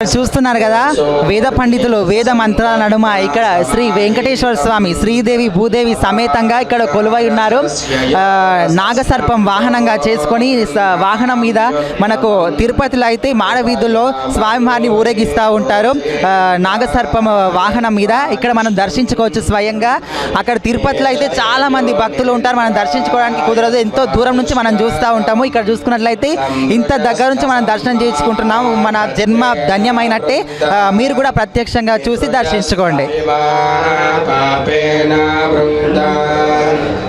చూస్తున్నారు కదా? వేద పండితులు వేద మంత్రాల నడుమ ఇక్కడ శ్రీ వెంకటేశ్వర స్వామి శ్రీదేవి భూదేవి సమేతంగా ఇక్కడ కొలువై ఉన్నారు. ఆ, నాగసర్పం వాహనంగా చేసుకొని వాహనం మీద మనకు తిరుపతిలో అయితే మాడవీధుల్లో స్వామివారిని ఊరేగిస్తూ ఉంటారు. ఆ, నాగసర్పం వాహనం మీద ఇక్కడ మనం దర్శించుకోవచ్చు స్వయంగా. అక్కడ తిరుపతిలో అయితే చాలా మంది భక్తులు ఉంటారు. మనం దర్శించుకోవడానికి కుదరదు. ఎంతో దూరం నుంచి మనం చూస్తూ ఉంటాము. ఇక్కడ చూసుకున్నట్లయితే ఇంత దగ్గర నుంచి మనం దర్శనం చేసుకుంటున్నాము. మన జన్మ ధన్యమైనట్టే. మీరు కూడా ప్రత్యక్షంగా చూసి దర్శించుకోండి.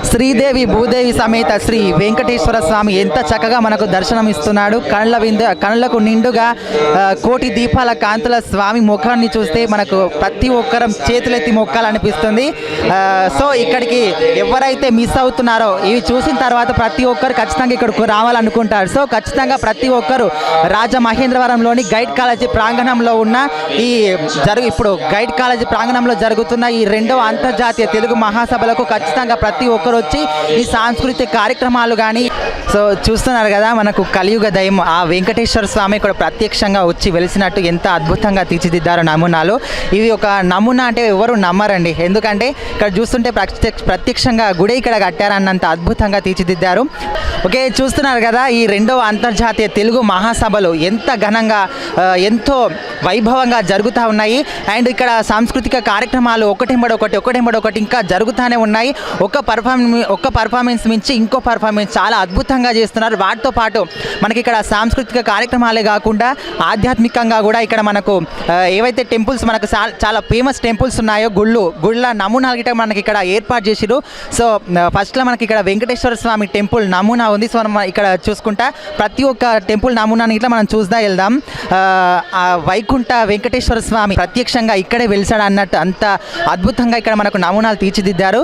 శ్రీదేవి భూదేవి సమేత శ్రీ వెంకటేశ్వర స్వామి ఎంత చక్కగా మనకు దర్శనం ఇస్తున్నాడు కళ్ళ విందు కళ్ళకు నిండుగా కోటి దీపాల కాంతుల స్వామి ముఖాన్ని చూస్తే మనకు ప్రతి ఒక్కరం చేతులెత్తి మొక్కాలనిపిస్తుంది. సో ఇక్కడికి ఎవరైతే మిస్ అవుతున్నారో ఇవి చూసిన తర్వాత ప్రతి ఒక్కరు ఖచ్చితంగా ఇక్కడికి రావాలనుకుంటారు. సో ఖచ్చితంగా ప్రతి ఒక్కరు రాజమహేంద్రవరంలోని గైడ్ కాలేజీ ప్రాంగణంలో ఉన్న ఈ జరుగు ఇప్పుడు గైడ్ కాలేజీ ప్రాంగణంలో జరుగుతున్న ఈ రెండవ అంతర్జాతీయ తెలుగు మహాసభలకు ఖచ్చితంగా ప్రతి ఒక్కరు వచ్చి ఈ సాంస్కృతిక కార్యక్రమాలు కానీ సో చూస్తున్నారు కదా మనకు కలియుగ దయం ఆ వెంకటేశ్వర స్వామి ఇక్కడ ప్రత్యక్షంగా వచ్చి వెలిసినట్టు ఎంత అద్భుతంగా తీర్చిదిద్దారు నమూనాలు. ఇవి ఒక నమూనా అంటే ఎవరు నమ్మరండి. ఎందుకంటే ఇక్కడ చూస్తుంటే ప్రత్యక్ష ప్రత్యక్షంగా గుడి ఇక్కడ కట్టారన్నంత అద్భుతంగా తీర్చిదిద్దారు. ఓకే చూస్తున్నారు కదా ఈ రెండవ అంతర్జాతీయ తెలుగు మహాసభలు ఎంత ఘనంగా ఎంతో ఎంతో వైభవంగా జరుగుతూ ఉన్నాయి. అండ్ ఇక్కడ సాంస్కృతిక కార్యక్రమాలు ఒకటెంబడి ఒకటి ఒకటెంబడి ఒకటి ఇంకా జరుగుతూనే ఉన్నాయి. ఒక పర్ఫార్మెన్స్ ఒక్క పర్ఫార్మెన్స్ మించి ఇంకో పర్ఫార్మెన్స్ చాలా అద్భుతంగా చేస్తున్నారు. వాటితో పాటు మనకి ఇక్కడ సాంస్కృతిక కార్యక్రమాలే కాకుండా ఆధ్యాత్మికంగా కూడా ఇక్కడ మనకు ఏవైతే టెంపుల్స్ మనకు చాలా ఫేమస్ టెంపుల్స్ ఉన్నాయో గుళ్ళు గుళ్ళ నమూనాలు గిట్ట మనకి ఇక్కడ ఏర్పాటు చేసిరు సో ఫస్ట్లో మనకి ఇక్కడ వెంకటేశ్వర స్వామి టెంపుల్ నమూనా ఉంది. సో మనం ఇక్కడ చూసుకుంటా ప్రతి ఒక్క టెంపుల్ నమూనాని ఇట్లా మనం చూస్తా వెళ్దాం. వైకుంఠ వెంకటేశ్వర స్వామి ప్రత్యక్షంగా ఇక్కడే వెలిసాడు అన్నట్టు అంత అద్భుతంగా ఇక్కడ మనకు నమూనాలు తీర్చిదిద్దారు.